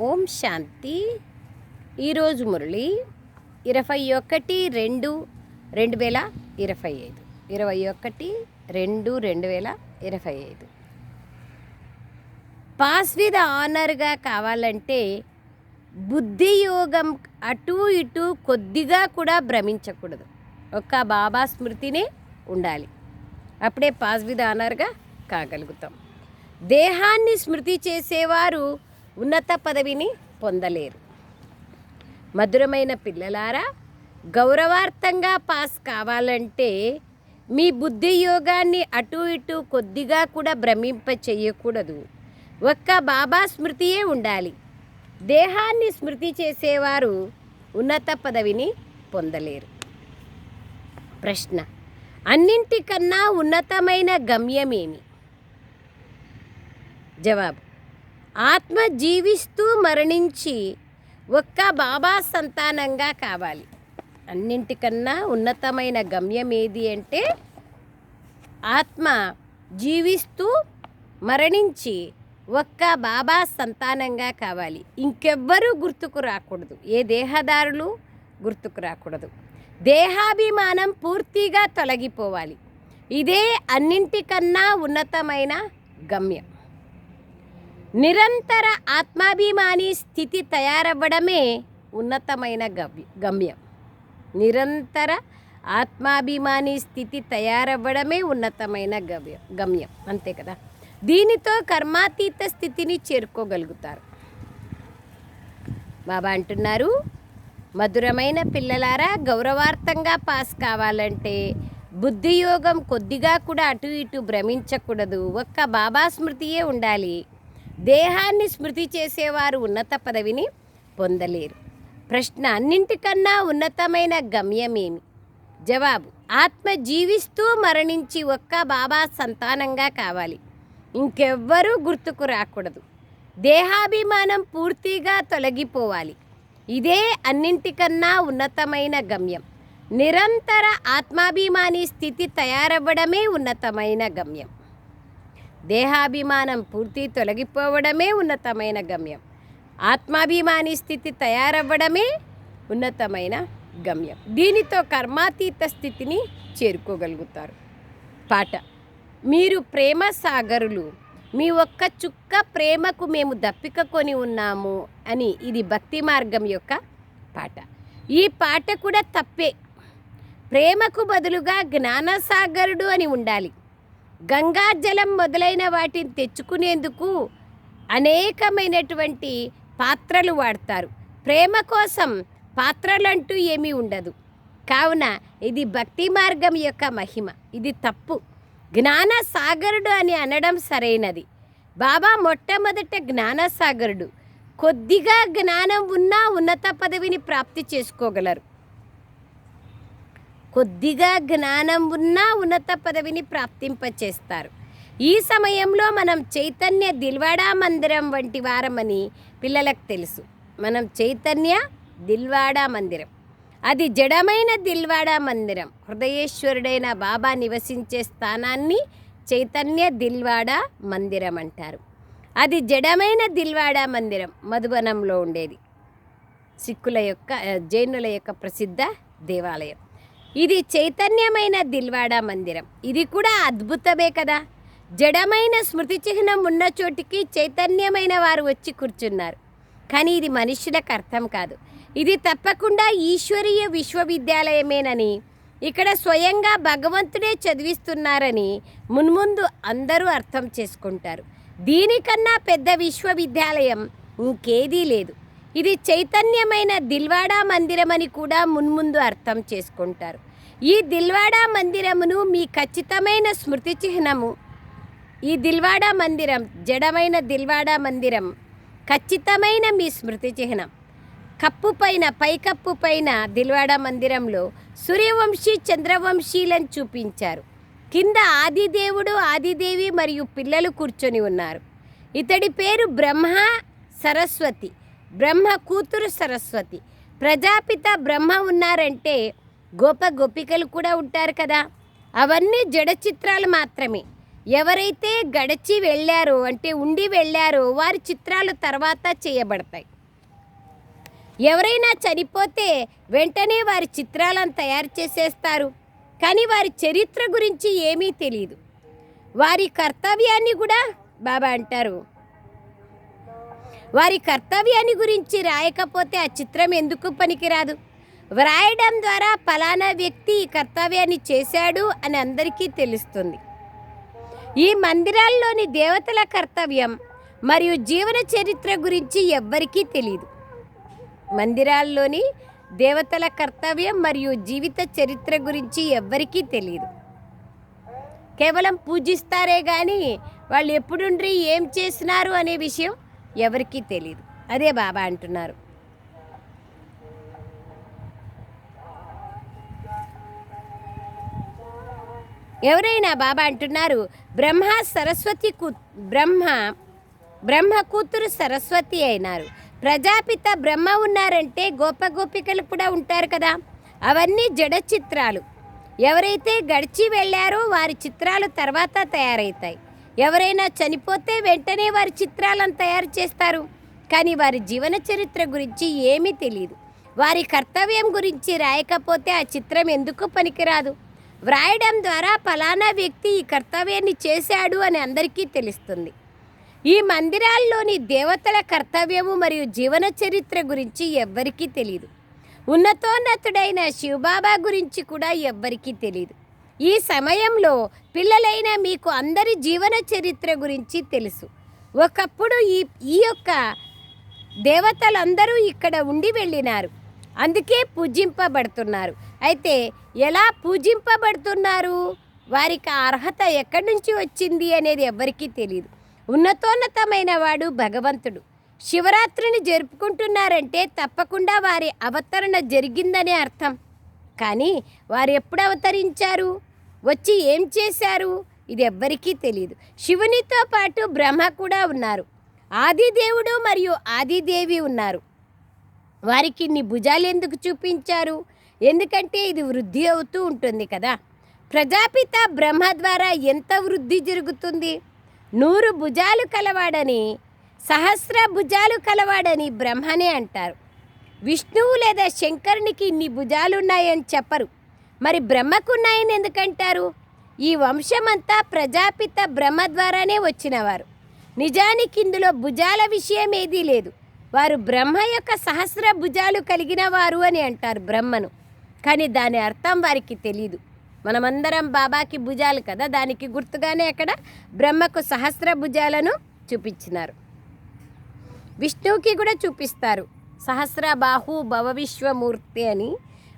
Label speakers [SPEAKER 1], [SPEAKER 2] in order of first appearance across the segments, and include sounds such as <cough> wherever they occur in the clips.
[SPEAKER 1] ఓం శాంతి. ఈరోజు మురళి ఇరవై ఒకటి రెండు రెండు వేల ఇరవై ఐదు. ఇరవై ఒకటి రెండు రెండు వేల ఇరవై ఐదు. పాస్ విత్ ఆనర్గా కావాలంటే బుద్ధి యోగం అటు ఇటు కొద్దిగా కూడా భ్రమించకూడదు. ఒక్క బాబా స్మృతినే ఉండాలి. అప్పుడే పాస్ విత్ ఆనర్గా కాగలుగుతాం. దేహాన్ని స్మృతి చేసేవారు ఉన్నత పదవిని పొందలేరు. మధురమైన పిల్లలారా గౌరవార్థంగా పాస్ కావాలంటే మీ బుద్ధి యోగాన్ని అటు ఇటు కొద్దిగా కూడా భ్రమింప చేయకూడదు ఒక్క బాబా స్మృతియే ఉండాలి. దేహాన్ని స్మృతి చేసేవారు ఉన్నత పదవిని పొందలేరు. ప్రశ్న అన్నింటికన్నా ఉన్నతమైన గమ్యమేమి? జవాబు ఆత్మ జీవిస్తూ మరణించి ఒక్క బాబా సంతానంగా కావాలి. అన్నింటికన్నా ఉన్నతమైన గమ్యం ఏది అంటే ఆత్మ జీవిస్తూ మరణించి ఒక్క బాబా సంతానంగా కావాలి. ఇంకెవ్వరూ గుర్తుకు రాకూడదు. ఏ దేహదారులు గుర్తుకు రాకూడదు. దేహాభిమానం పూర్తిగా తొలగిపోవాలి. ఇదే అన్నింటికన్నా ఉన్నతమైన గమ్యం. నిరంతర ఆత్మాభిమాని స్థితి తయారవ్వడమే ఉన్నతమైన గవ్య గమ్యం. నిరంతర ఆత్మాభిమాని స్థితి తయారవ్వడమే ఉన్నతమైన గవ్యం గమ్యం. అంతే కదా? దీనితో కర్మాతీత స్థితిని చేరుకోగలుగుతారు. బాబా అంటున్నారు మధురమైన పిల్లలారా గౌరవార్థంగా పాస్ కావాలంటే బుద్ధియోగం కొద్దిగా కూడా అటు ఇటు భ్రమించకూడదు. ఒక్క బాబా స్మృతియే ఉండాలి. దేహాన్ని స్మృతి చేసేవారు ఉన్నత పదవిని పొందలేరు. ప్రశ్న అన్నింటికన్నా ఉన్నతమైన గమ్యమేమి? జవాబు ఆత్మ జీవిస్తూ మరణించి ఒక్క బాబా సంతానంగా కావాలి. ఇంకెవ్వరూ గుర్తుకు రాకూడదు. దేహాభిమానం పూర్తిగా తొలగిపోవాలి. ఇదే అన్నింటికన్నా ఉన్నతమైన గమ్యం. నిరంతర ఆత్మాభిమాని స్థితి తయారవ్వడమే ఉన్నతమైన గమ్యం. దేహాభిమానం పూర్తి తొలగిపోవడమే ఉన్నతమైన గమ్యం. ఆత్మాభిమాని స్థితి తయారవ్వడమే ఉన్నతమైన గమ్యం. దీనితో కర్మాతీత స్థితిని చేరుకోగలుగుతారు. పాట. మీరు ప్రేమ సాగరులు మీ ఒక్క చుక్క ప్రేమకు మేము దప్పిక కొని ఉన్నాము అని ఇది భక్తి మార్గం యొక్క పాట. ఈ పాట కూడా తప్పే. ప్రేమకు బదులుగా జ్ఞానసాగరుడు అని ఉండాలి. గంగాజలం మొదలైన వాటిని తెచ్చుకునేందుకు అనేకమైనటువంటి పాత్రలు వాడతారు. ప్రేమ కోసం పాత్రలంటూ ఏమీ ఉండదు. కావున ఇది భక్తి మార్గం యొక్క మహిమ. ఇది తప్పు. జ్ఞాన సాగరుడు అని అనడం సరైనది. బాబా మొట్టమొదట జ్ఞానసాగరుడు. కొద్దిగా జ్ఞానం ఉన్నా ఉన్నత పదవిని ప్రాప్తి చేసుకోగలరు. కొద్దిగా జ్ఞానం ఉన్నా ఉన్నత పదవిని ప్రాప్తింపచేస్తారు. ఈ సమయంలో మనం చైతన్య దిల్వాడా మందిరం వంటి వారమని పిల్లలకు తెలుసు. మనం చైతన్య దిల్వాడా మందిరం. అది జడమైన దిల్వాడా మందిరం. హృదయేశ్వరుడైన బాబా నివసించే స్థానాన్ని చైతన్య దిల్వాడా మందిరం అంటారు. అది జడమైన దిల్వాడా మందిరం మధుబనంలో ఉండేది. సిక్కుల యొక్క జైనుల యొక్క ప్రసిద్ధ దేవాలయం. ఇది చైతన్యమైన దిల్వాడా మందిరం. ఇది కూడా అద్భుతమే కదా. జడమైన స్మృతి చిహ్నం ఉన్న చోటికి చైతన్యమైన వారు వచ్చి కూర్చున్నారు. కానీ ఇది మనుషులకు అర్థం కాదు. ఇది తప్పకుండా ఈశ్వరీయ విశ్వవిద్యాలయమేనని ఇక్కడ స్వయంగా భగవంతుడే చదివిస్తున్నారని మున్ముందు అందరూ అర్థం చేసుకుంటారు. దీనికన్నా పెద్ద విశ్వవిద్యాలయం ఇంకేదీ లేదు. ఇది చైతన్యమైన దిల్వాడా మందిరం అని కూడా మున్ముందు అర్థం చేసుకుంటారు. ఈ దిల్వాడా మందిరమును మీ ఖచ్చితమైన స్మృతి చిహ్నము. ఈ దిల్వాడా మందిరం జడమైన దిల్వాడా మందిరం ఖచ్చితమైన మీ స్మృతి చిహ్నం. కప్పు పైన పైకప్పు పైన దిల్వాడా మందిరంలో సూర్యవంశీ చంద్రవంశీలను చూపించారు. కింద ఆదిదేవుడు ఆదిదేవి మరియు పిల్లలు కూర్చొని ఉన్నారు. ఇతడి పేరు బ్రహ్మ సరస్వతి. బ్రహ్మ కూతురు సరస్వతి. ప్రజాపిత బ్రహ్మ ఉన్నారంటే గోప గోపికలు కూడా ఉంటారు కదా. అవన్నీ జడ చిత్రాలు మాత్రమే. ఎవరైతే గడిచి వెళ్ళారో అంటే ఉండి వెళ్ళారో వారి చిత్రాలు తర్వాత చేయబడతాయి. ఎవరైనా చనిపోతే వెంటనే వారి చిత్రాలను తయారు చేసేస్తారు. కానీ వారి చరిత్ర గురించి ఏమీ తెలియదు వారి కర్తవ్యాన్ని కూడా బాబా అంటారు. వారి కర్తవ్యాన్ని గురించి రాయకపోతే ఆ చిత్రం ఎందుకు పనికిరాదు? వ్రాయడం ద్వారా ఫలానా వ్యక్తి ఈ కర్తవ్యాన్ని చేశాడు అని అందరికీ తెలుస్తుంది. ఈ మందిరాల్లోని దేవతల కర్తవ్యం మరియు జీవన చరిత్ర గురించి ఎవ్వరికీ తెలియదు మందిరాల్లోని దేవతల కర్తవ్యం మరియు జీవిత చరిత్ర గురించి ఎవ్వరికీ తెలియదు కేవలం పూజిస్తారే కానీ వాళ్ళు ఎప్పుడుండ్రి ఏం చేసినారు అనే విషయం ఎవరికీ తెలియదు అదే బాబా అంటున్నారు. ఎవరైనా బాబా అంటున్నారు బ్రహ్మ సరస్వతి కూ బ్రహ్మ బ్రహ్మ కూతురు సరస్వతి అయినారు. ప్రజాపిత బ్రహ్మ ఉన్నారంటే గోప గోపికలు కూడా ఉంటారు కదా. అవన్నీ జడ చిత్రాలు. ఎవరైతే గడిచి వెళ్ళారో వారి చిత్రాలు తర్వాత తయారవుతాయి ఎవరైనా చనిపోతే వెంటనే వారి చిత్రాలను తయారు చేస్తారు. కానీ వారి జీవన చరిత్ర గురించి ఏమీ తెలియదు వారి కర్తవ్యం గురించి రాయకపోతే ఆ చిత్రం ఎందుకు పనికిరాదు? వ్రాయడం ద్వారా ఫలానా వ్యక్తి ఈ కర్తవ్యాన్ని చేశాడు అని అందరికీ తెలుస్తుంది. ఈ మందిరాల్లోని దేవతల కర్తవ్యము మరియు జీవన చరిత్ర గురించి ఎవ్వరికీ తెలియదు ఉన్నతోన్నతుడైన శివబాబా గురించి కూడా ఎవ్వరికీ తెలియదు ఈ సమయంలో పిల్లలైన మీకు అందరి జీవన చరిత్ర గురించి తెలుసు. ఒకప్పుడు ఈ ఈ యొక్క దేవతలందరూ ఇక్కడ ఉండి వెళ్ళినారు. అందుకే పూజింపబడుతున్నారు. అయితే ఎలా పూజింపబడుతున్నారు? వారికి అర్హత ఎక్కడి నుంచి వచ్చింది అనేది ఎవ్వరికీ తెలియదు ఉన్నతోన్నతమైన వాడు భగవంతుడు. శివరాత్రిని జరుపుకుంటున్నారంటే తప్పకుండా వారి అవతరణ జరిగిందనే అర్థం. కానీ వారు ఎప్పుడు అవతరించారు? వచ్చి ఏం చేశారు? ఇది ఎవ్వరికీ తెలియదు శివునితో పాటు బ్రహ్మ కూడా ఉన్నారు. ఆదిదేవుడు మరియు ఆదిదేవి ఉన్నారు. వారికి ఇన్ని భుజాలు ఎందుకు చూపించారు? ఎందుకంటే ఇది వృద్ధి అవుతూ ఉంటుంది కదా. ప్రజాపిత బ్రహ్మ ద్వారా ఎంత వృద్ధి జరుగుతుంది? నూరు భుజాలు కలవాడని సహస్ర భుజాలు కలవాడని బ్రహ్మనే అంటారు. విష్ణువు లేదా శంకరునికి ఇన్ని భుజాలున్నాయని చెప్పరు. మరి బ్రహ్మకున్నాయని ఎందుకంటారు? ఈ వంశమంతా ప్రజాపిత బ్రహ్మ ద్వారానే వచ్చినవారు. నిజానికి ఇందులో భుజాల విషయం ఏదీ లేదు. వారు బ్రహ్మ యొక్క సహస్ర భుజాలు కలిగిన వారు అని అంటారు బ్రహ్మను. కానీ దాని అర్థం వారికి తెలియదు మనమందరం బాబాకి భుజాలు కదా దానికి గుర్తుగానే అక్కడ బ్రహ్మకు సహస్ర భుజాలను చూపించినారు. విష్ణువుకి కూడా చూపిస్తారు. సహస్ర బాహు భవ విశ్వమూర్తి అని.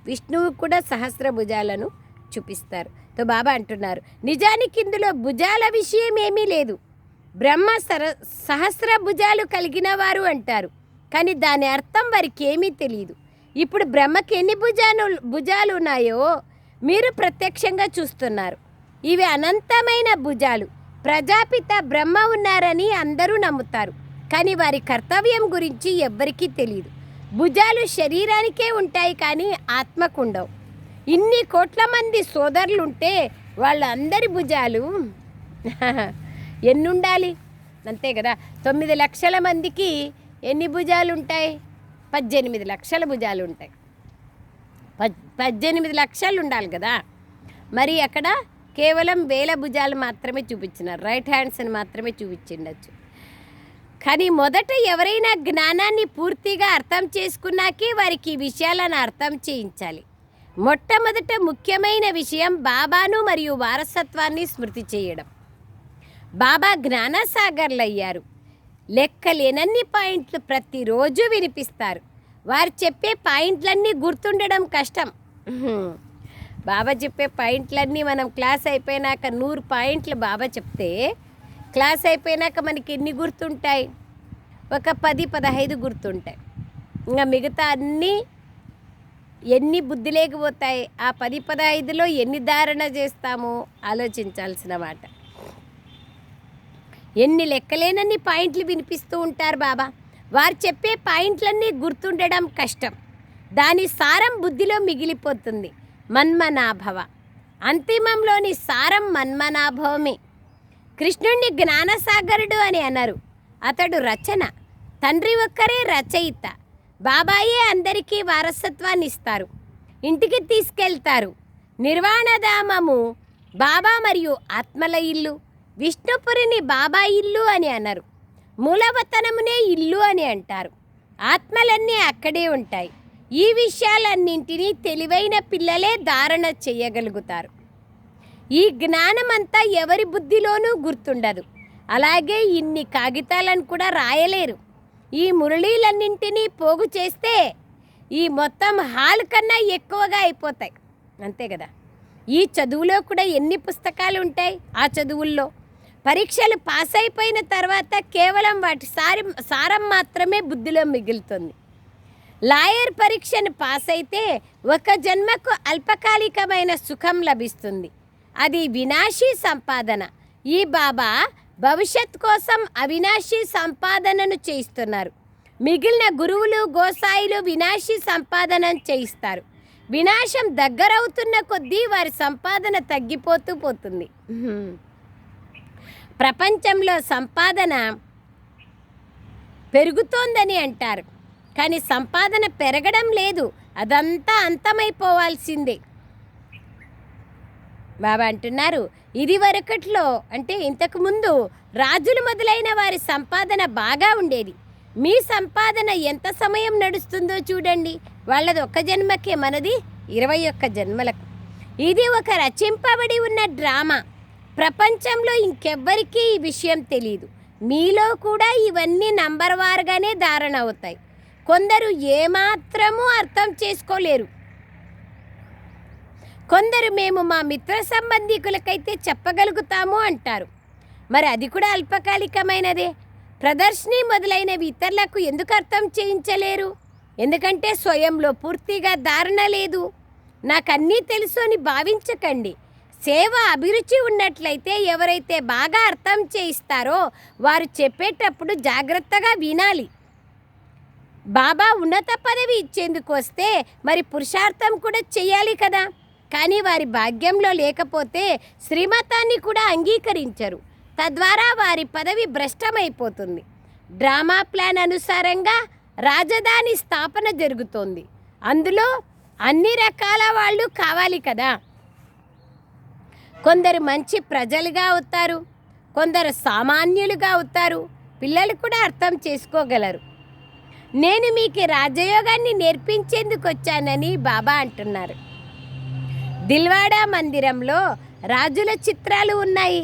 [SPEAKER 1] విష్ణువు కూడా సహస్ర భుజాలను చూపిస్తారు. తో బాబా అంటున్నారు నిజానికి ఇందులో భుజాల విషయం ఏమీ లేదు. బ్రహ్మ సర సహస్ర భుజాలు కలిగిన వారు అంటారు. కానీ దాని అర్థం వారికి ఏమీ తెలియదు ఇప్పుడు బ్రహ్మకి ఎన్ని భుజాలు భుజాలు ఉన్నాయో మీరు ప్రత్యక్షంగా చూస్తున్నారు. ఇవి అనంతమైన భుజాలు. ప్రజాపిత బ్రహ్మ ఉన్నారని అందరూ నమ్ముతారు. కానీ వారి కర్తవ్యం గురించి ఎవ్వరికీ తెలియదు భుజాలు శరీరానికే ఉంటాయి కానీ ఆత్మకుండవు. ఇన్ని కోట్ల మంది సోదరులుంటే వాళ్ళందరి భుజాలు <laughs> ఎన్ని ఉండాలి అంతే కదా. తొమ్మిది లక్షల మందికి ఎన్ని భుజాలు ఉంటాయి పద్దెనిమిది లక్షల భుజాలు ఉంటాయి పద్దెనిమిది లక్షలు ఉండాలి కదా. మరి అక్కడ కేవలం వేల భుజాలు మాత్రమే చూపించినారు. రైట్ హ్యాండ్స్ని మాత్రమే చూపించిండొచ్చు. కానీ మొదట ఎవరైనా జ్ఞానాన్ని పూర్తిగా అర్థం చేసుకున్నాకే వారికి ఈ విషయాలను అర్థం చేయించాలి. మొట్టమొదట ముఖ్యమైన విషయం బాబాను మరియు వారసత్వాన్ని స్మృతి చేయడం. బాబా జ్ఞానసాగర్లు అయ్యారు లెక్కలేనన్ని పాయింట్లు ప్రతిరోజు వినిపిస్తారు. వారు చెప్పే పాయింట్లన్నీ గుర్తుండడం కష్టం. బాబా చెప్పే పాయింట్లన్నీ మనం క్లాస్ అయిపోయినాక నూరు పాయింట్లు బాబా చెప్తే క్లాస్ అయిపోయినాక మనకి ఎన్ని గుర్తుంటాయి? ఒక పది పదహైదు గుర్తుంటాయి. ఇంకా మిగతా అన్నీ ఎన్ని బుద్ధి లేకపోతాయి? ఆ పది పదహైదులో ఎన్ని ధారణ చేస్తామో ఆలోచించాల్సిన మాట. ఎన్ని లెక్కలేనన్ని పాయింట్లు వినిపిస్తూ ఉంటారు బాబా. వారు చెప్పే పాయింట్లన్నీ గుర్తుండడం కష్టం. దాని సారం బుద్ధిలో మిగిలిపోతుంది. మన్మనాభవ. అంతిమంలోని సారం మన్మనాభవమే. కృష్ణుణ్ణి జ్ఞానసాగరుడు అని అన్నారు. అతడు రచన తండ్రి ఒక్కరే రచయిత బాబాయే అందరికీ వారసత్వాన్ని ఇస్తారు ఇంటికి తీసుకెళ్తారు. నిర్వాణధామము బాబా మరియు ఆత్మల ఇల్లు విష్ణుపురిని బాబా ఇల్లు అని అన్నారు. మూలవతనమునే ఇల్లు అని అంటారు. ఆత్మలన్నీ అక్కడే ఉంటాయి. ఈ విషయాలన్నింటినీ తెలివైన పిల్లలే ధారణ చేయగలుగుతారు. ఈ జ్ఞానమంతా ఎవరి బుద్ధిలోనూ గుర్తుండదు. అలాగే ఇన్ని కాగితాలను కూడా రాయలేరు. ఈ మురళీలన్నింటినీ పోగు చేస్తే ఈ మొత్తం హాల్ కన్నా ఎక్కువగా అయిపోతాయి. అంతే కదా? ఈ చదువులో కూడా ఎన్ని పుస్తకాలు ఉంటాయి ఆ చదువుల్లో? పరీక్షలు పాస్ అయిపోయిన తర్వాత కేవలం వాటి సారి సారం మాత్రమే బుద్ధిలో మిగులుతుంది. లాయర్ పరీక్షను పాస్ అయితే ఒక జన్మకు అల్పకాలికమైన సుఖం లభిస్తుంది. అది వినాశీ సంపాదన. ఈ బాబా భవిష్యత్ కోసం అవినాశీ సంపాదనను చేయిస్తున్నారు. మిగిలిన గురువులు గోసాయిలు వినాశీ సంపాదన చేయిస్తారు. వినాశం దగ్గరవుతున్న కొద్దీ వారి సంపాదన తగ్గిపోతూ పోతుంది. ప్రపంచంలో సంపాదన పెరుగుతోందని అంటారు. కానీ సంపాదన పెరగడం లేదు. అదంతా అంతమైపోవాల్సిందే. బాబా అంటున్నారు ఇది వరకట్లో అంటే ఇంతకుముందు రాజులు మొదలైన వారి సంపాదన బాగా ఉండేది. మీ సంపాదన ఎంత సమయం నడుస్తుందో చూడండి. వాళ్ళది ఒక్క జన్మకే మనది ఇరవై ఒక్క జన్మలకు. ఇది ఒక రచింపబడి ఉన్న డ్రామా. ప్రపంచంలో ఇంకెవ్వరికీ ఈ విషయం తెలియదు మీలో కూడా ఇవన్నీ నంబర్ వారుగానే ధారణ అవుతాయి. కొందరు ఏమాత్రమూ అర్థం చేసుకోలేరు. కొందరు మేము మా మిత్ర సంబంధికులకైతే చెప్పగలుగుతాము అంటారు. మరి అది కూడా అల్పకాలికమైనదే. ప్రదర్శిని మొదలైనవి ఇతరులకు ఎందుకు అర్థం చేయించలేరు? ఎందుకంటే స్వయంలో పూర్తిగా ధారణ లేదు. నాకు అన్నీ తెలుసు అని భావించకండి. సేవ అభిరుచి ఉన్నట్లయితే ఎవరైతే బాగా అర్థం చేయిస్తారో వారు చెప్పేటప్పుడు జాగ్రత్తగా వినాలి. బాబా ఉన్నత పదవి ఇచ్చేందుకు వస్తే మరి పురుషార్థం కూడా చేయాలి కదా. కానీ వారి భాగ్యంలో లేకపోతే శ్రీమతాన్ని కూడా అంగీకరించరు. తద్వారా వారి పదవి భ్రష్టమైపోతుంది. డ్రామా ప్లాన్ అనుసారంగా రాజధాని స్థాపన జరుగుతోంది. అందులో అన్ని రకాల వాళ్ళు కావాలి కదా. కొందరు మంచి ప్రజలుగా అవుతారు. కొందరు సామాన్యులుగా అవుతారు. పిల్లలు కూడా అర్థం చేసుకోగలరు. నేను మీకు రాజయోగాన్ని నేర్పించేందుకు వచ్చానని బాబా అంటున్నారు. దిల్వాడా మందిరంలో రాజుల చిత్రాలు ఉన్నాయి.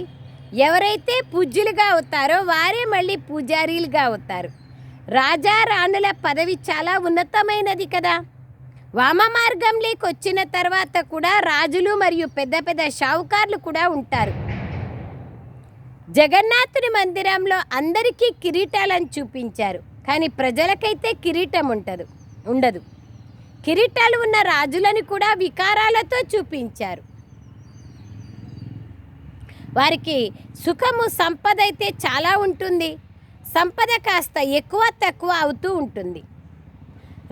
[SPEAKER 1] ఎవరైతే పూజ్యులుగా అవుతారో వారే మళ్ళీ పూజారీలుగా అవుతారు. రాజా రాణుల పదవి చాలా ఉన్నతమైనది కదా. వామ మార్గంలోకి వచ్చిన తర్వాత కూడా రాజులు మరియు పెద్ద పెద్ద షావుకార్లు కూడా ఉంటారు. జగన్నాథుని మందిరంలో అందరికీ కిరీటాలను చూపించారు. కానీ ప్రజలకైతే కిరీటం ఉంటుంది ఉండదు. కిరీటాలు ఉన్న రాజులను కూడా వికారాలతో చూపించారు. వారికి సుఖము సంపద అయితే చాలా ఉంటుంది. సంపద కాస్త ఎక్కువ తక్కువ అవుతూ ఉంటుంది.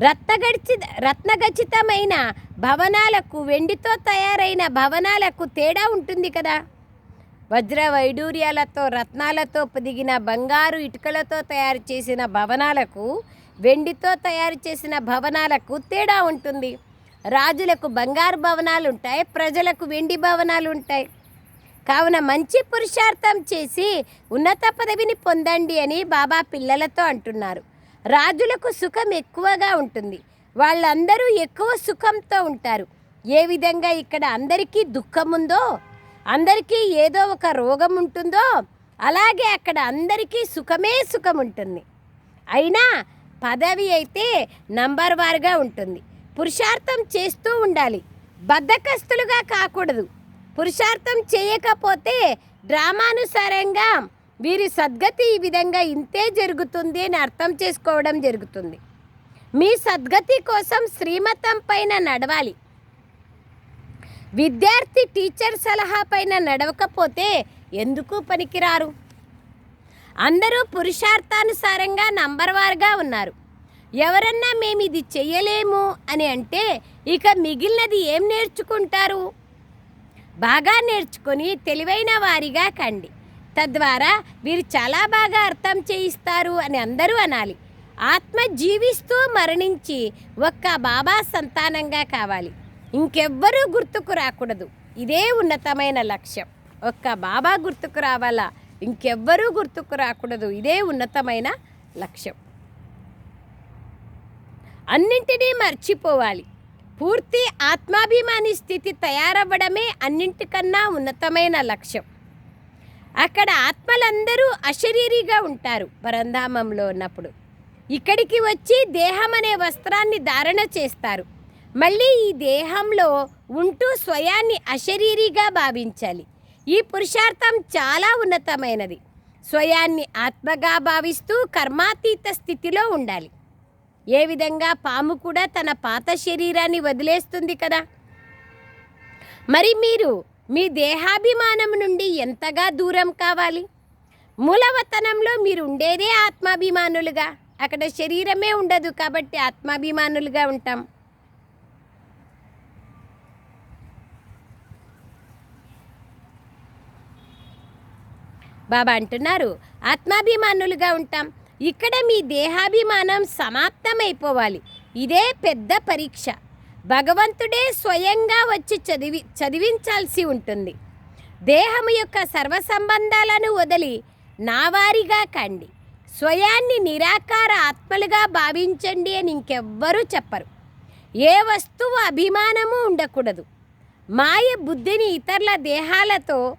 [SPEAKER 1] రత్నగడిచి రత్నగచితమైన భవనాలకు వెండితో తయారైన భవనాలకు తేడా ఉంటుంది కదా. వజ్ర వైడూర్యాలతో రత్నాలతో పొదిగిన బంగారు ఇటుకలతో తయారు చేసిన భవనాలకు వెండితో తయారు చేసిన భవనాలకు తేడా ఉంటుంది. రాజులకు బంగారు భవనాలు ఉంటాయి ప్రజలకు వెండి భవనాలు ఉంటాయి కావున మంచి పురుషార్థం చేసి ఉన్నత పదవిని పొందండి అని బాబా పిల్లలతో అంటున్నారు. రాజులకు సుఖం ఎక్కువగా ఉంటుంది. వాళ్ళందరూ ఎక్కువ సుఖంతో ఉంటారు. ఏ విధంగా ఇక్కడ అందరికీ దుఃఖం ఉందో అందరికీ ఏదో ఒక రోగం ఉంటుందో అలాగే అక్కడ అందరికీ సుఖమే సుఖం ఉంటుంది అయినా పదవి అయితే నంబర్ వారుగా ఉంటుంది. పురుషార్థం చేస్తూ ఉండాలి. బద్ధకస్తులుగా కాకూడదు. పురుషార్థం చేయకపోతే డ్రామానుసారంగా వీరి సద్గతి ఈ విధంగా ఇంతే జరుగుతుంది అని అర్థం చేసుకోవడం జరుగుతుంది. మీ సద్గతి కోసం శ్రీమతం పైన నడవాలి. విద్యార్థి టీచర్ సలహా పైన నడవకపోతే ఎందుకు పనికిరారు? అందరూ పురుషార్థానుసారంగా నంబర్ వారుగా ఉన్నారు. ఎవరన్నా మేము ఇది చెయ్యలేము అని అంటే ఇక మిగిలినది ఏం నేర్చుకుంటారు? బాగా నేర్చుకొని తెలివైన వారిగా కండి. తద్వారా వీరు చాలా బాగా అర్థం చేయిస్తారు అని అందరూ అనాలి. ఆత్మ జీవిస్తూ మరణించి ఒక్క బాబా సంతానంగా కావాలి. ఇంకెవ్వరూ గుర్తుకు రాకూడదు. ఇదే ఉన్నతమైన లక్ష్యం. ఒక్క బాబా గుర్తుకు రావాలా? ఇంకెవ్వరూ గుర్తుకు రాకూడదు. ఇదే ఉన్నతమైన లక్ష్యం. అన్నింటినీ మర్చిపోవాలి. పూర్తి ఆత్మాభిమాని స్థితి తయారవ్వడమే అన్నింటికన్నా ఉన్నతమైన లక్ష్యం. అక్కడ ఆత్మలందరూ అశరీరిగా ఉంటారు పరంధామంలో ఉన్నప్పుడు. ఇక్కడికి వచ్చి దేహం అనే వస్త్రాన్ని ధారణ చేస్తారు. మళ్ళీ ఈ దేహంలో ఉంటూ స్వయాన్ని అశరీరిగా భావించాలి. ఈ పురుషార్థం చాలా ఉన్నతమైనది. స్వయాన్ని ఆత్మగా భావిస్తూ కర్మాతీత స్థితిలో ఉండాలి. ఏ విధంగా పాము కూడా తన పాత శరీరాన్ని వదిలేస్తుంది కదా? మరి మీరు మీ దేహాభిమానం నుండి ఎంతగా దూరం కావాలి? మూలవతనంలో మీరు ఉండేదే ఆత్మాభిమానులుగా. అక్కడ శరీరమే ఉండదు కాబట్టి ఆత్మాభిమానులుగా ఉంటాం. బాబా అంటున్నారు ఆత్మాభిమానులుగా ఉంటాం. ఇక్కడ మీ దేహాభిమానం సమాప్తమైపోవాలి. ఇదే పెద్ద పరీక్ష. భగవంతుడే స్వయంగా వచ్చి చదివి చదివించాల్సి ఉంటుంది. దేహము యొక్క సర్వ సంబంధాలను వదిలి నావారిగా కండి. స్వయాన్ని నిరాకార ఆత్మలుగా భావించండి అని ఇంకెవ్వరూ చెప్పరు. ఏ వస్తువు అభిమానము ఉండకూడదు. మాయ బుద్ధిని ఇతరుల దేహాలతో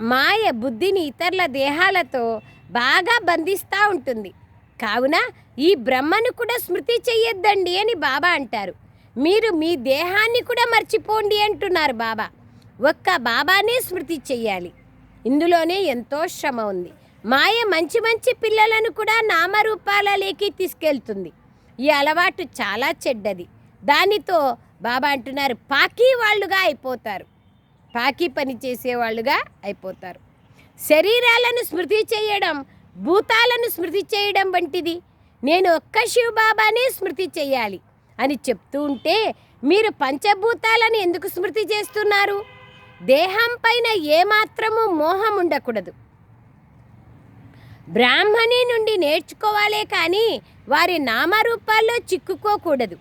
[SPEAKER 1] మాయ బుద్ధిని ఇతరుల దేహాలతో బాగా బంధిస్తూ ఉంటుంది. కావున ఈ బ్రహ్మను కూడా స్మృతి చెయ్యొద్దండి అని బాబా అంటారు. మీరు మీ దేహాన్ని కూడా మర్చిపోండి అంటున్నారు బాబా. ఒక్క బాబానే స్మృతి చెయ్యాలి. ఇందులోనే ఎంతో శ్రమ ఉంది. మాయ మంచి మంచి పిల్లలను కూడా నామరూపాలలోకి తీసుకెళ్తుంది. ఈ అలవాటు చాలా చెడ్డది. దానితో బాబా అంటున్నారు పాకీ వాళ్ళుగా అయిపోతారు. పాకి పని చేసేవాళ్ళుగా అయిపోతారు. శరీరాలను స్మృతి చేయడం భూతాలను స్మృతి చేయడం వంటిది. నేను ఒక్క శివబాబానే స్మృతి చేయాలి అని చెప్తూ ఉంటే మీరు పంచభూతాలను ఎందుకు స్మృతి చేస్తున్నారు? దేహం పైన ఏమాత్రము మోహం ఉండకూడదు. బ్రాహ్మణి నుండి నేర్చుకోవాలే కానీ వారి నామరూపాల్లో చిక్కుకోకూడదు.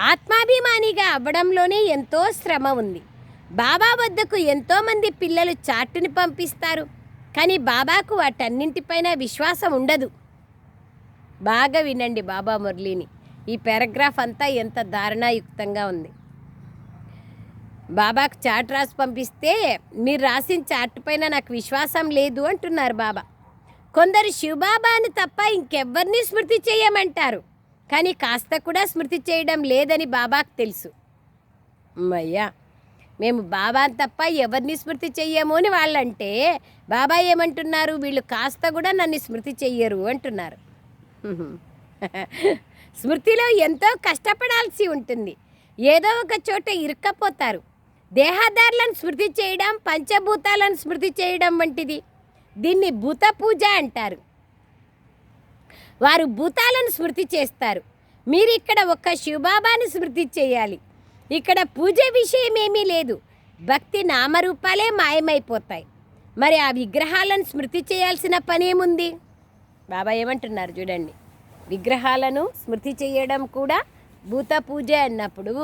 [SPEAKER 1] ఆత్మాభిమానిగా అవ్వడంలోనే ఎంతో శ్రమ ఉంది. బాబా వద్దకు ఎంతోమంది పిల్లలు చాటుని పంపిస్తారు. కానీ బాబాకు వాటన్నింటిపైన విశ్వాసం ఉండదు. బాగా వినండి బాబా మురళిని. ఈ పారాగ్రాఫ్ అంతా ఎంత దారుణాయుక్తంగా ఉంది. బాబాకు చాట్ రాసి పంపిస్తే మీరు రాసిన చాట్ పైన నాకు విశ్వాసం లేదు అంటున్నారు బాబా. కొందరు శివబాబాను తప్ప ఇంకెవ్వరిని స్మృతి చేయమంటారు. కానీ కాస్త కూడా స్మృతి చేయడం లేదని బాబాకు తెలుసు. అమ్మయ్యా! మేము బాబాని తప్ప ఎవరిని స్మృతి చెయ్యము అని వాళ్ళంటే బాబా ఏమంటున్నారు? వీళ్ళు కాస్త కూడా నన్ను స్మృతి చెయ్యరు అంటున్నారు. <laughs> స్మృతిలో ఎంతో కష్టపడాల్సి ఉంటుంది. ఏదో ఒక చోట ఇరుక్కపోతారు. దేహదారులను స్మృతి చేయడం పంచభూతాలను స్మృతి చేయడం వంటిది. దీన్ని భూత పూజ అంటారు. వారు భూతాలను స్మృతి చేస్తారు. మీరు ఇక్కడ ఒక శివబాబాని స్మృతి చేయాలి. ఇక్కడ పూజ విషయం ఏమీ లేదు. భక్తి నామరూపాలే మాయమైపోతాయి. మరి ఆ విగ్రహాలను స్మృతి చేయాల్సిన పనేముంది? బాబా ఏమంటున్నారు చూడండి. విగ్రహాలను స్మృతి చేయడం కూడా భూత పూజ అన్నప్పుడు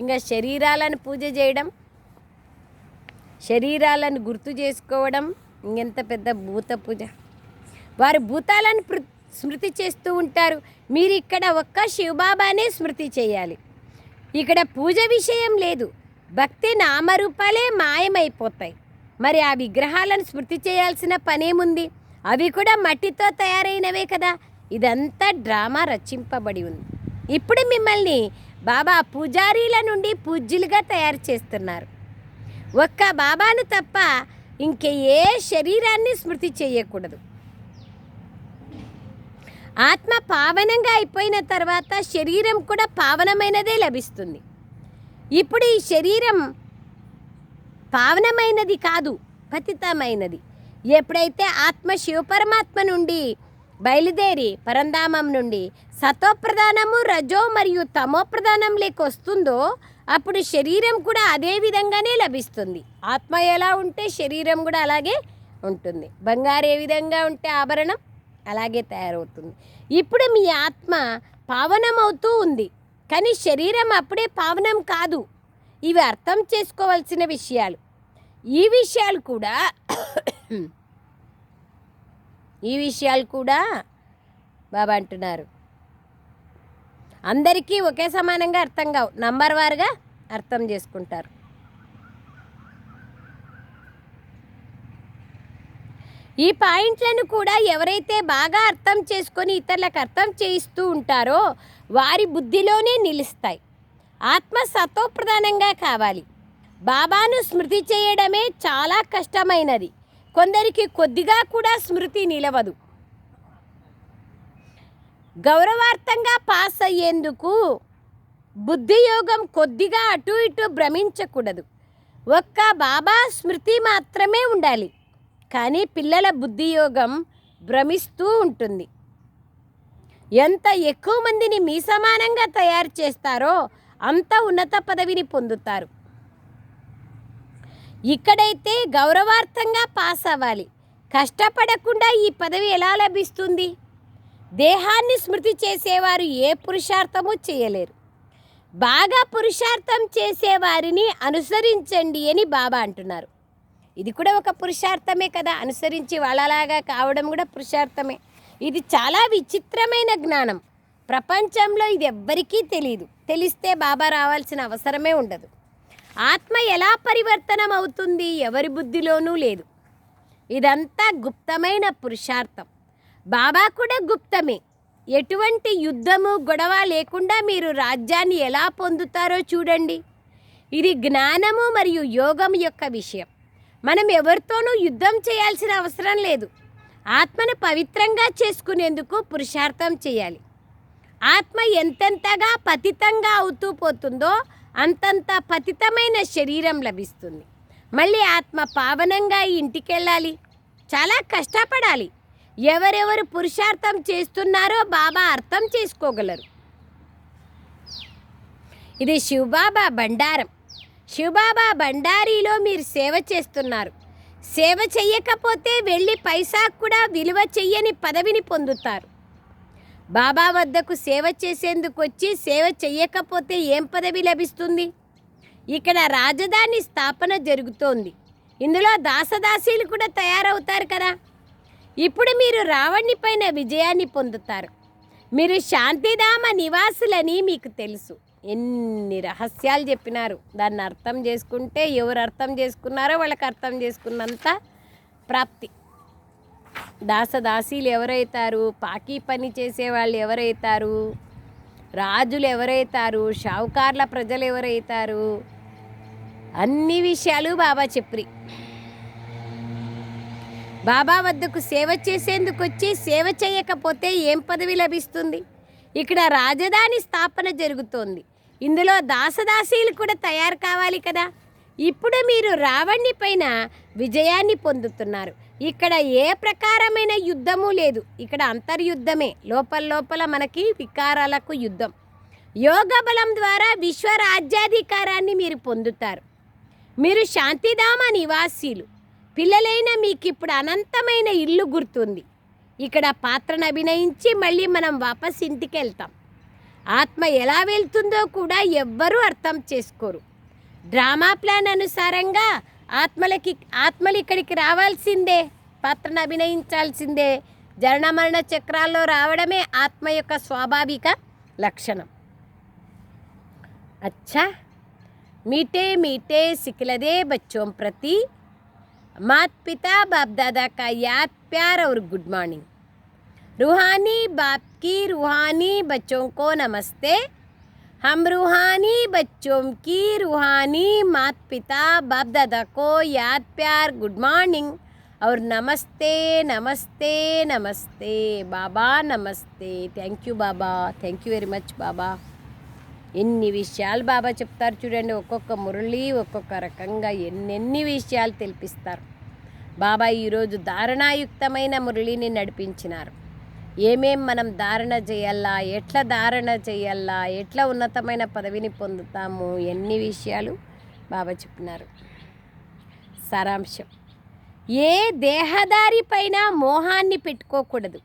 [SPEAKER 1] ఇంకా శరీరాలను పూజ చేయడం శరీరాలను గుర్తు చేసుకోవడం ఇంకెంత పెద్ద భూత పూజ. వారు భూతాలను స్మృతి చేస్తూ ఉంటారు. మీరు ఇక్కడ ఒక్క శివబాబానే స్మృతి చేయాలి. ఇక్కడ పూజ విషయం లేదు. భక్తి నామరూపాలే మాయమైపోతాయి. మరి ఆ విగ్రహాలను స్మృతి చేయాల్సిన పనేముంది? అవి కూడా మట్టితో తయారైనవే కదా. ఇదంతా డ్రామా రచింపబడి ఉంది. ఇప్పుడు మిమ్మల్ని బాబా పూజారీల నుండి పూజ్యులుగా తయారు చేస్తున్నారు. ఒక్క బాబాను తప్ప ఇంకే ఏ శరీరాన్ని స్మృతి చేయకూడదు. ఆత్మ పావనంగా అయిపోయిన తర్వాత శరీరం కూడా పావనమైనదే లభిస్తుంది. ఇప్పుడు ఈ శరీరం పావనమైనది కాదు పతితమైనది. ఎప్పుడైతే ఆత్మ శివపరమాత్మ నుండి బయలుదేరి పరంధామం నుండి సతోప్రధానము రజో మరియు తమో ప్రధానంలోకి వస్తుందో అప్పుడు శరీరం కూడా అదే విధంగానే లభిస్తుంది. ఆత్మ ఎలా ఉంటే శరీరం కూడా అలాగే ఉంటుంది. బంగారు ఏ విధంగా ఉంటే ఆభరణం అలాగే తయారవుతుంది. ఇప్పుడు మీ ఆత్మ పావనమవుతూ ఉంది. కానీ శరీరం అప్పుడే పావనం కాదు. ఇవి అర్థం చేసుకోవాల్సిన విషయాలు. ఈ విషయాలు కూడా ఈ విషయాలు కూడా బాబా అంటున్నారు. అందరికీ ఒకే సమానంగా అర్థం కావు. నంబర్ వారుగా అర్థం చేసుకుంటారు. ఈ పాయింట్లను కూడా ఎవరైతే బాగా అర్థం చేసుకొని ఇతరులకు అర్థం చేయిస్తూ ఉంటారో వారి బుద్ధిలోనే నిలుస్తాయి. ఆత్మ సతోప్రధానంగా కావాలి. బాబాను స్మృతి చేయడమే చాలా కష్టమైనది. కొందరికి కొద్దిగా కూడా స్మృతి నిలవదు. గౌరవార్థంగా పాస్ అయ్యేందుకు బుద్ధియోగం కొద్దిగా అటు ఇటు భ్రమించకూడదు. ఒక్క బాబా స్మృతి మాత్రమే ఉండాలి. కానీ పిల్లల బుద్ధియోగం భ్రమిస్తూ ఉంటుంది. ఎంత ఎక్కువ మందిని మీ సమానంగా తయారు చేస్తారో అంత ఉన్నత పదవిని పొందుతారు. ఇక్కడైతే గౌరవార్థంగా పాస్ అవ్వాలి. కష్టపడకుండా ఈ పదవి ఎలా లభిస్తుంది? దేహాన్ని స్మృతి చేసేవారు ఏ పురుషార్థము చేయలేరు. బాగా పురుషార్థం చేసేవారిని అనుసరించండి అని బాబా అంటున్నారు. ఇది కూడా ఒక పురుషార్థమే కదా. అనుసరించి వాళ్ళలాగా కావడం కూడా పురుషార్థమే. ఇది చాలా విచిత్రమైన జ్ఞానం. ప్రపంచంలో ఇది ఎవ్వరికీ తెలియదు తెలిస్తే బాబా రావాల్సిన అవసరమే ఉండదు. ఆత్మ ఎలా పరివర్తనం అవుతుంది ఎవరి బుద్ధిలోనూ లేదు. ఇదంతా గుప్తమైన పురుషార్థం. బాబా కూడా గుప్తమే. ఎటువంటి యుద్ధము గొడవ లేకుండా మీరు రాజ్యాన్ని ఎలా పొందుతారో చూడండి. ఇది జ్ఞానము మరియు యోగం యొక్క విషయం. మనం ఎవరితోనూ యుద్ధం చేయాల్సిన అవసరం లేదు. ఆత్మను పవిత్రంగా చేసుకునేందుకు పురుషార్థం చేయాలి. ఆత్మ ఎంతెంతగా పతితంగా అవుతూ పోతుందో అంతంత పతితమైన శరీరం లభిస్తుంది. మళ్ళీ ఆత్మ పావనంగా ఇంటికెళ్ళాలి. చాలా కష్టపడాలి. ఎవరెవరు పురుషార్థం చేస్తున్నారో బాబా అర్థం చేసుకోగలరు. ఇది శివబాబా బండారం. శివబాబా బండారీలో మీరు సేవ చేస్తున్నారు. సేవ చెయ్యకపోతే వెళ్ళి పైసా కూడా విలువ చెయ్యని పదవిని పొందుతారు. బాబా వద్దకు సేవ చేసేందుకు వచ్చి సేవ చెయ్యకపోతే ఏం పదవి లభిస్తుంది? ఇక్కడ రాజధాని స్థాపన జరుగుతోంది. ఇందులో దాసదాసీలు కూడా తయారవుతారు కదా? ఇప్పుడు మీరు రావణ్ణి పైన విజయాన్ని పొందుతారు. మీరు శాంతిధామ నివాసులని మీకు తెలుసు. ఎన్ని రహస్యాలు చెప్పినారు. దాన్ని అర్థం చేసుకుంటే ఎవరు అర్థం చేసుకున్నారో వాళ్ళకి అర్థం చేసుకున్నంత ప్రాప్తి. దాసదాసీలు ఎవరైతారు? పాకీ పని చేసే వాళ్ళు ఎవరైతారు? రాజులు ఎవరైతారు? షావుకార్ల ప్రజలు ఎవరైతారు? అన్ని విషయాలు బాబా చెప్పి బాబా వద్దకు సేవ చేసేందుకు వచ్చి సేవ చేయకపోతే ఏం పదవి లభిస్తుంది? ఇక్కడ రాజధాని స్థాపన జరుగుతోంది. ఇందులో దాసదాసీలు కూడా తయారు కావాలి కదా. ఇప్పుడు మీరు రావణ్ణి పైన విజయాన్ని పొందుతున్నారు. ఇక్కడ ఏ ప్రకారమైన యుద్ధము లేదు. ఇక్కడ అంతర్యుద్ధమే. లోపల లోపల మనకి వికారాలకు యుద్ధం. యోగ బలం ద్వారా విశ్వ రాజ్యాధికారాన్ని మీరు పొందుతారు. మీరు శాంతిధామ నివాసీలు. పిల్లలైన మీకు ఇప్పుడు అనంతమైన ఇల్లు గుర్తుంది. ఇక్కడ పాత్రను అభినయించి మళ్ళీ మనం వాపస్ ఇంటికి వెళ్తాం. ఆత్మ ఎలా వెళ్తుందో కూడా ఎవ్వరూ అర్థం చేసుకోరు డ్రామా ప్లాన్ అనుసారంగా ఆత్మలకి ఆత్మలు ఇక్కడికి రావాల్సిందే పాత్రను అభినయించాల్సిందే జనన మరణ చక్రాల్లో రావడమే ఆత్మ యొక్క స్వాభావిక లక్షణం अच्छा मीठे मीठे सिखलदे बच्चों प्रति मात पिता बाप दादा का याद प्यार और गुड मॉर्निंग रूहानी बाप की रूहानी बच्चों को नमस्ते हम रूहानी बच्चों की रूहानी मात पिता बाप दादा को याद प्यार गुड मॉर्निंग और नमस्ते नमस्ते नमस्ते बाबा नमस्ते थैंक यू बाबा थैंक यू वेरी मच बाबा ఎన్ని విషయాలు బాబా చెప్తారు చూడండి ఒక్కొక్క మురళి ఒక్కొక్క రకంగా ఎన్నెన్ని విషయాలు తెలిపిస్తారు బాబా ఈరోజు ధారణాయుక్తమైన మురళిని నడిపించినారు ఏమేం మనం ధారణ చేయాలా? ఎట్లా ధారణ చేయాలా? ఎట్లా ఉన్నతమైన పదవిని పొందుతాము? ఎన్ని విషయాలు బాబా చెప్పినారు. సారాంశం. ఏ దేహదారి పైన మోహాన్ని పెట్టుకోకూడదు.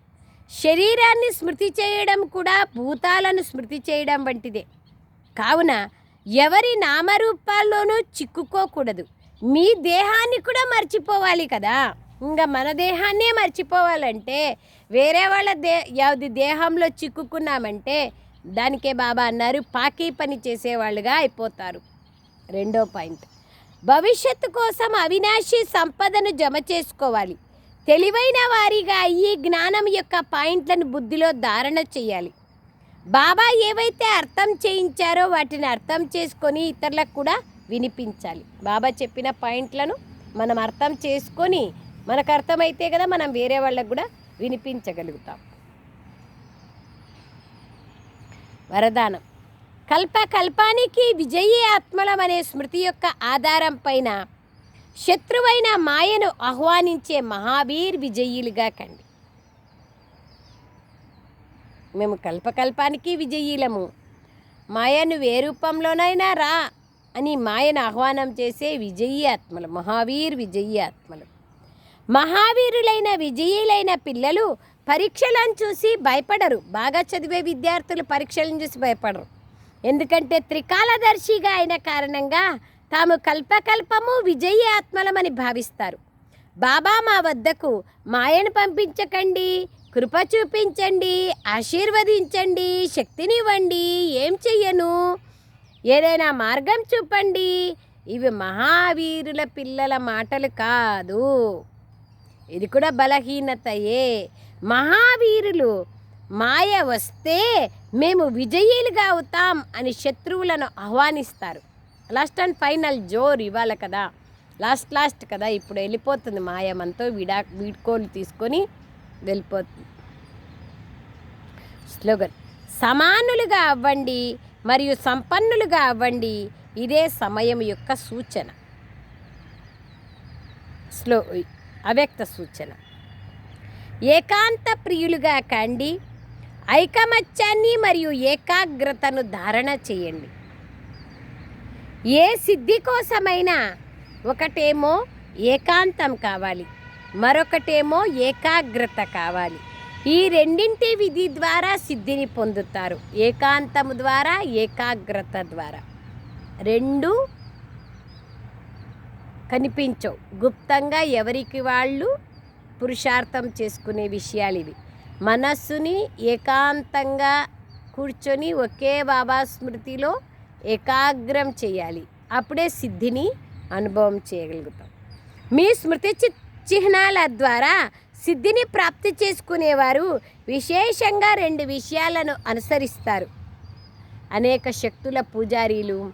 [SPEAKER 1] శరీరాన్ని స్మృతి చేయడం కూడా భూతాలను స్మృతి చేయడం వంటిదే. కావున ఎవరి నామరూపాల్లోనూ చిక్కుకోకూడదు. మీ దేహాన్ని కూడా మర్చిపోవాలి కదా. ఇంకా మన దేహాన్నే మర్చిపోవాలంటే వేరే వాళ్ళ దే యావది దేహంలో చిక్కుకున్నామంటే దానికే బాబా అన్నారు పాకీ పని చేసేవాళ్ళుగా అయిపోతారు. రెండో పాయింట్. భవిష్యత్తు కోసం అవినాశి సంపదను జమ చేసుకోవాలి. తెలివైన వారిగా ఈ జ్ఞానం యొక్క పాయింట్లను బుద్ధిలో ధారణ చేయాలి. బాబా ఏవైతే అర్థం చేయించారో వాటిని అర్థం చేసుకొని ఇతరులకు కూడా వినిపించాలి. బాబా చెప్పిన పాయింట్లను మనం అర్థం చేసుకొని మనకు అర్థమైతే కదా మనం వేరే వాళ్ళకు కూడా వినిపించగలుగుతాం. వరదానం. కల్ప కల్పానికి విజయీ ఆత్మలం అనే స్మృతి యొక్క ఆధారం పైన శత్రువైన మాయను ఆహ్వానించే మహావీర్ విజయీలుగా కండి. మేము కల్పకల్పానికి విజయీలము. మాయను ఏ రూపంలోనైనా రా అని మాయను ఆహ్వానం చేసే విజయీ ఆత్మలు మహావీర్ విజయీ ఆత్మలు. మహావీరులైన విజయులైన పిల్లలు పరీక్షలను చూసి భయపడరు. బాగా చదివే విద్యార్థులు పరీక్షలను చూసి భయపడరు. ఎందుకంటే త్రికాలదర్శిగా అయిన కారణంగా తాము కల్పకల్పము విజయీ ఆత్మలమని భావిస్తారు. బాబా మా వద్దకు మాయను పంపించకండి కృప చూపించండి ఆశీర్వదించండి శక్తినివ్వండి ఏం చెయ్యను? ఏదైనా మార్గం చూపండి. ఇవి మహావీరుల పిల్లల మాటలు కాదు. ఇది కూడా బలహీనతయే. మహావీరులు మాయ వస్తే మేము విజయీలుగా అవుతాం అని శత్రువులను ఆహ్వానిస్తారు. లాస్ట్ అండ్ ఫైనల్ జోర్ ఇవ్వాలి కదా. లాస్ట్ లాస్ట్ కదా ఇప్పుడు వెళ్ళిపోతుంది మాయమంతో విడా వీడ్కోలు తీసుకొని వెళ్ళిపోతుంది. స్లోగన్ సమానులుగా అవ్వండి మరియు సంపన్నులుగా అవ్వండి ఇదే సమయం యొక్క సూచన. స్లో అవ్యక్త సూచన. ఏకాంత ప్రియులుగా కండి ఐకమత్యాన్ని మరియు ఏకాగ్రతను ధారణ చేయండి. ఏ సిద్ధి కోసమైనా ఒకటేమో ఏకాంతం కావాలి మరొకటేమో ఏకాగ్రత కావాలి. ఈ రెండింటి విధి ద్వారా సిద్ధిని పొందుతారు. ఏకాంతము ద్వారా ఏకాగ్రత ద్వారా. రెండు కనిపించవు. గుప్తంగా ఎవరికి వాళ్ళు పురుషార్థం చేసుకునే విషయాలు ఇవి మనస్సుని ఏకాంతంగా కూర్చొని ఒకే బాబా స్మృతిలో ఏకాగ్రం చేయాలి. అప్పుడే సిద్ధిని అనుభవం చేయగలుగుతాం. మీ స్మృతి చి చిహ్నాల ద్వారా సిద్ధిని ప్రాప్తి చేసుకునేవారు విశేషంగా రెండు విషయాలను అనుసరిస్తారు. అనేక శక్తుల పూజారీలు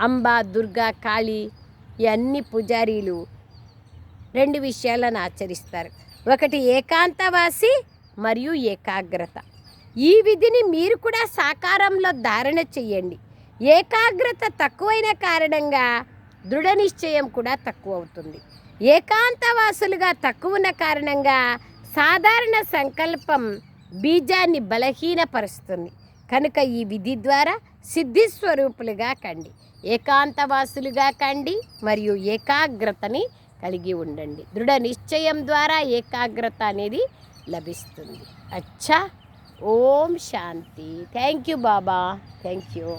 [SPEAKER 1] అంబ దుర్గా కాళీ ఈ అన్ని పూజారీలు రెండు విషయాలను ఆచరిస్తారు. ఒకటి ఏకాంతవాసి మరియు ఏకాగ్రత. ఈ విధిని మీరు కూడా సాకారంలో ధారణ చెయ్యండి ఏకాగ్రత తక్కువైన కారణంగా దృఢ నిశ్చయం కూడా తక్కువ అవుతుంది. ఏకాంతవాసులుగా తక్కువ ఉన్న కారణంగా సాధారణ సంకల్పం బీజాన్ని బలహీనపరుస్తుంది. కనుక ఈ విధి ద్వారా సిద్ధి స్వరూపులుగా కండి. ఏకాంతవాసులుగా కండి మరియు ఏకాగ్రతని కలిగి ఉండండి. దృఢ నిశ్చయం ద్వారా ఏకాగ్రత అనేది లభిస్తుంది. అచ్చా. ఓం శాంతి. Thank you Baba. Thank you.